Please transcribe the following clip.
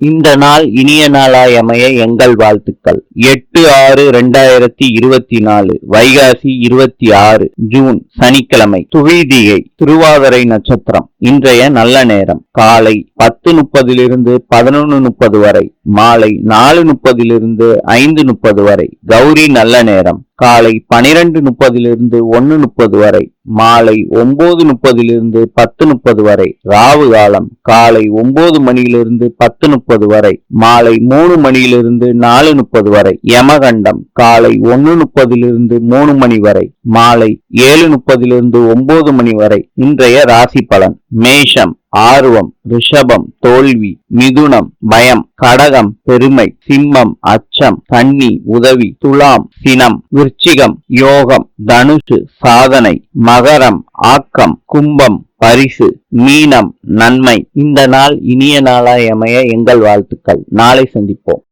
இந்த நாள் இனிய நாளாய் அமைய எங்கள் வாழ்த்துக்கள். எட்டு ஆறு ரெண்டாயிரத்தி இருபத்தி நாலு வைகாசி இருபத்தி ஆறு ஜூன் சனிக்கிழமை துவிதிகை திருவாதிரை நட்சத்திரம். இன்றைய நல்ல நேரம். காலை பத்து முப்பதிலிருந்து பதினொன்னு முப்பது வரை மாலை நாலு முப்பதிலிருந்து ஐந்து முப்பது வரை கௌரி நல்ல நேரம். காலை பனிரெண்டு முப்பதிலிருந்து ஒன்னு முப்பது வரை மாலை ஒன்பது முப்பதிலிருந்து பத்து முப்பது வரை ராவு காலம். காலை ஒன்பது மணியிலிருந்து பத்து முப்பது வரை மாலை மூணு மணியிலிருந்து நாலு முப்பது வரை யமகண்டம். காலை ஒன்னு முப்பதிலிருந்து மூணு மணி வரை மாலை ஏழு முப்பதிலிருந்து ஒன்பது மணி வரை இன்றைய ராசி பலன். மேஷம் ஆர்வம் ரிஷபம் தோல்வி மிதுனம் பயம் கடகம் பெருமை சிம்மம் அச்சம் கன்னி உதவி துலாம் சினம் விருச்சிகம் யோகம் தனுஷு சாதனை மகரம் ஆக்கம் கும்பம் பரிசு மீனம் நன்மை. இந்த நாள் இனிய நாளாய் அமைய எங்கள் வாழ்த்துக்கள். நாளை சந்திப்போம்.